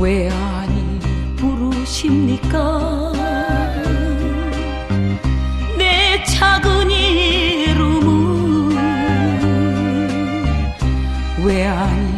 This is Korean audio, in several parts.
왜 아니 부르십니까? 내 작은 이름은 왜 아니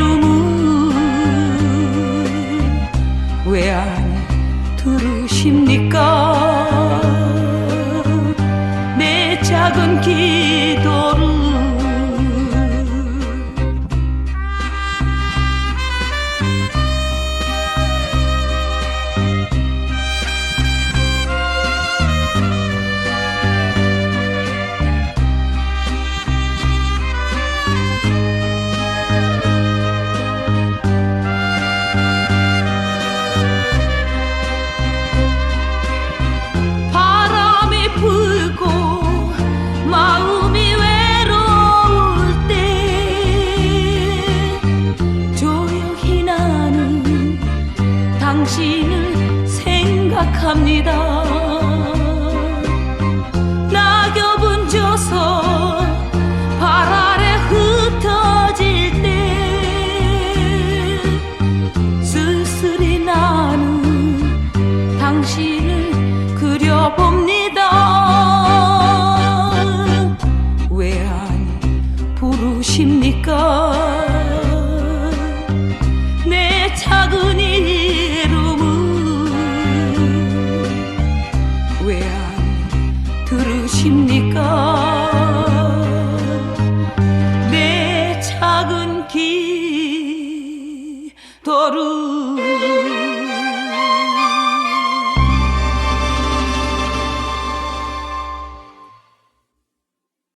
들으십니까? 내 작은 기도를 생각합니다. 낙엽은 져서 발 아래 흩어질 때 쓸쓸히 나는 당신을 그려봅니다. 왜 아니 부르십니까 보십니까? 내 작은 기도를